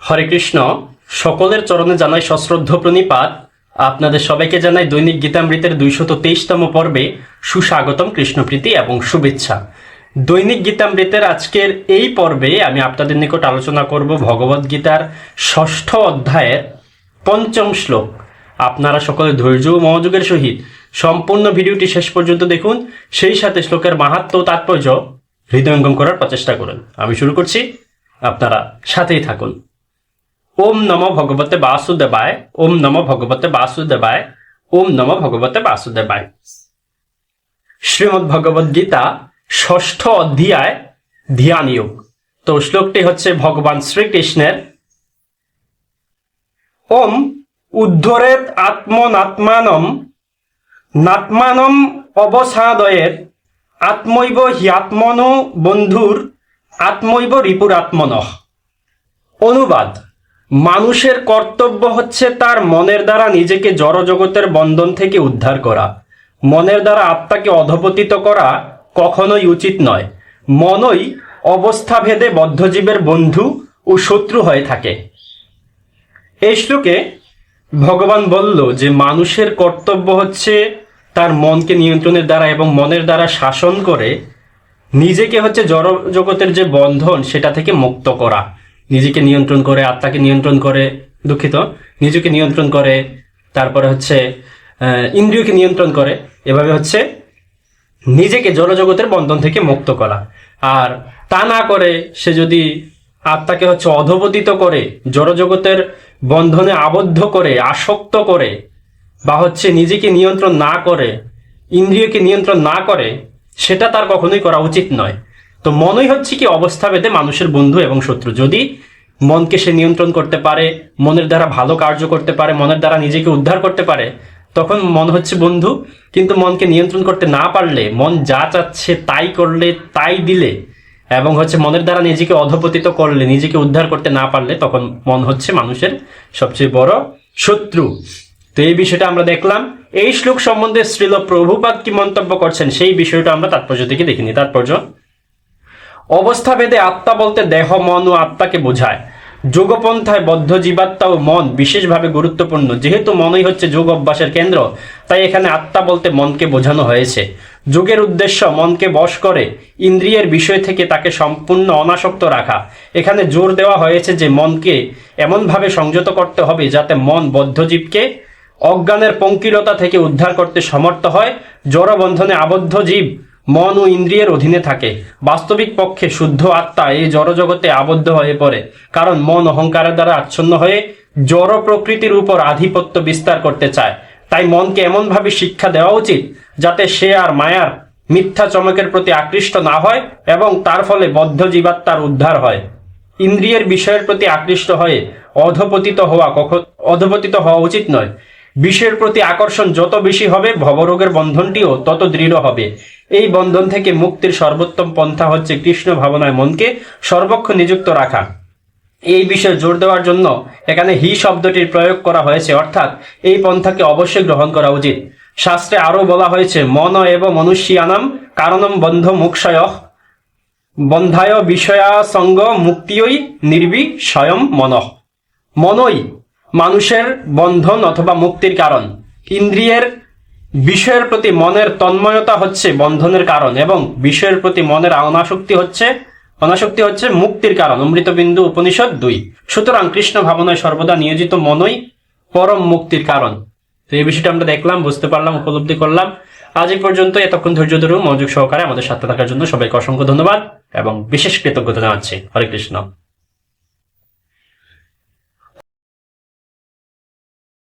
হরে কৃষ্ণ, সকলের চরণে জানাই সশ্রদ্ধ প্রণিপাত। আপনাদের সবাইকে জানাই দৈনিক গীতামৃতের দুইশত তেইশতম পর্বে সুস্বাগতম কৃষ্ণপ্রীতি এবং শুভেচ্ছা। দৈনিক গীতামৃতের আজকের এই পর্বে আমি আপনাদের নিকট আলোচনা করব ভগবদ গীতার ষষ্ঠ অধ্যায়ের পঞ্চম শ্লোক। আপনারা সকলে ধৈর্য ও মনোযোগের সহিত সম্পূর্ণ ভিডিওটি শেষ পর্যন্ত দেখুন, সেই সাথে শ্লোকের মাহাত্ম তাৎপর্য হৃদয়ঙ্গম করার প্রচেষ্টা করুন। আমি শুরু করছি, আপনারা সাথেই থাকুন। ওম নম ভগবতে বাসুদেবায়, ওম নম ভগবতে বাসুদেবায়, ওম নম ভগবতে বাসুদেবায়। শ্রীমদ ভগবদ গীতা ষষ্ঠ অধ্যায়, ধ্যান যোগ। তো শ্লোকটি হচ্ছে ভগবান শ্রীকৃষ্ণের, ওম উদ্ধরেত আত্মনাত্মানম, নাত্মানম অবসাদয়ের আত্মৈব হ্যাত্মনো বন্ধুর, আত্মৈব রিপুরাত্মনঃ। অনুবাদ। মানুষের কর্তব্য হচ্ছে তার মনের দ্বারা নিজেকে জড়জগতের বন্ধন থেকে উদ্ধার করা। মনের দ্বারা আত্মাকে অধপতিত করা কখনোই উচিত নয়। মনই অবস্থাভেদে বদ্ধজীবের বন্ধু ও শত্রু হয়ে থাকে। এই শ্লোকে ভগবান বলল যে, মানুষের কর্তব্য হচ্ছে তার মনকে নিয়ন্ত্রণের দ্বারা এবং মনের দ্বারা শাসন করে নিজেকে হচ্ছে জড় জগতের যে বন্ধন, সেটা থেকে মুক্ত করা। নিজেকে নিয়ন্ত্রণ করে, আত্মাকে নিয়ন্ত্রণ করে, দুঃখিত, নিজেকে নিয়ন্ত্রণ করে, তারপরে হচ্ছে ইন্দ্রিয়কে নিয়ন্ত্রণ করে, এভাবে হচ্ছে নিজেকে জড়জগতের বন্ধন থেকে মুক্ত করা। আর তা না করে সে যদি আত্মাকে হচ্ছে অধপতিত করে, জড়জগতের বন্ধনে আবদ্ধ করে, আসক্ত করে, বা হচ্ছে নিজেকে নিয়ন্ত্রণ না করে, ইন্দ্রিয়কে নিয়ন্ত্রণ না করে, সেটা তার কখনোই করা উচিত নয়। তো মনই হচ্ছে কি অবস্থা ভেদে মানুষের বন্ধু এবং শত্রু। যদি মনকে সে নিয়ন্ত্রণ করতে পারে, মনের দ্বারা ভালো কার্য করতে পারে, মনের দ্বারা নিজেকে উদ্ধার করতে পারে, তখন মন হচ্ছে বন্ধু। কিন্তু মনকে নিয়ন্ত্রণ করতে না পারলে, মন যা চাচ্ছে তাই করলে, তাই দিলে, এবং হচ্ছে মনের দ্বারা নিজেকে অধপতিত করলে, নিজেকে উদ্ধার করতে না পারলে, তখন মন হচ্ছে মানুষের সবচেয়ে বড় শত্রু। তো এই বিষয়টা আমরা দেখলাম। এই শ্লোক সম্বন্ধে শ্রীল প্রভুপাদ কি মন্তব্য করছেন, সেই বিষয়টা আমরা তাৎপর্য থেকে দেখিনি। তাৎপর্য অবস্থা ভেদে আত্মা বলতে দেহ, মন ও আত্মাকে বোঝায়। যোগপন্থায় বদ্ধ জীবাত্মা ও মন বিশেষভাবে গুরুত্বপূর্ণ। যেহেতু মনই হচ্ছে যোগ অভ্যাসের কেন্দ্র, তাই এখানে আত্মা বলতে মনকে বোঝানো হয়েছে। যোগের উদ্দেশ্য মনকে বশ করে, ইন্দ্রিয়ের বিষয় থেকে তাকে সম্পূর্ণ অনাসক্ত রাখা। এখানে জোর দেওয়া হয়েছে যে মনকে এমনভাবে সংযত করতে হবে যাতে মন বদ্ধজীবকে অজ্ঞানের পঙ্কিলতা থেকে উদ্ধার করতে সমর্থ হয়। জড়বন্ধনে আবদ্ধ জীব মন ও ইন্দ্রিয়ের অধীনে থাকে। বাস্তবিক পক্ষে শুদ্ধ আত্মা এই জড়জগতে আবদ্ধ হয়ে পড়ে, কারণ মন অহংকারের দ্বারা আচ্ছন্ন হয়ে জড় প্রকৃতির উপর আধিপত্য বিস্তার করতে চায়। তাই মনকে এমনভাবে শিক্ষা দেওয়া উচিত, যাতে সে আর মায়ার, মিথ্যা চমকের প্রতি আকৃষ্ট না হয় এবং তার ফলে বদ্ধ জীবাত্মার উদ্ধার হয়। ইন্দ্রিয়ের বিষয়ের প্রতি আকৃষ্ট হয়ে অধপতিত হওয়া কখন অধপতিত হওয়া উচিত নয়। বিষয়ের প্রতি আকর্ষণ যত বেশি হবে, ভবরোগের বন্ধনটিও তত দৃঢ় হবে। এই বন্ধন থেকে মুক্তির সর্বোত্তম পন্থা হচ্ছে কৃষ্ণ ভাবনায় মনকে সর্বক্ষ নিযুক্ত রাখা। এই বিষয়ে জোর দেওয়ার জন্য এখানে হি শব্দটির প্রয়োগ করা হয়েছে, অর্থাৎ এই পন্থাকে অবশ্যই গ্রহণ করা উচিত। শাস্ত্রে আরও বলা হয়েছে, মন এব মনুষ্যানাম কারণম বন্ধ মুক্ষয়। বন্ধায় বিষয়াসঙ্গ মুক্তিয়ই নির্বি স্বয়ং মনঃ। মনই মানুষের বন্ধন অথবা মুক্তির কারণ। ইন্দ্রিয়ের বিষয়ের প্রতি মনের তন্ময়তা হচ্ছে বন্ধনের কারণ এবং বিষয়ের প্রতি মনের অনাসক্তি হচ্ছে অনাসক্তি হচ্ছে মুক্তির কারণ। অমৃতবিন্দু উপনিষদ দুই। সুতরাং কৃষ্ণ ভাবনায় সর্বদা নিয়োজিত মনই পরম মুক্তির কারণ। তো এই বিষয়টা আমরা দেখলাম, বুঝতে পারলাম, উপলব্ধি করলাম। আজ এই পর্যন্ত, এতক্ষণ ধৈর্য ধরুন, মনোযোগ সহকারে আমাদের সাথে থাকার জন্য সবাইকে অসংখ্য ধন্যবাদ এবং বিশেষ কৃতজ্ঞতা জানাচ্ছি। হরে কৃষ্ণ।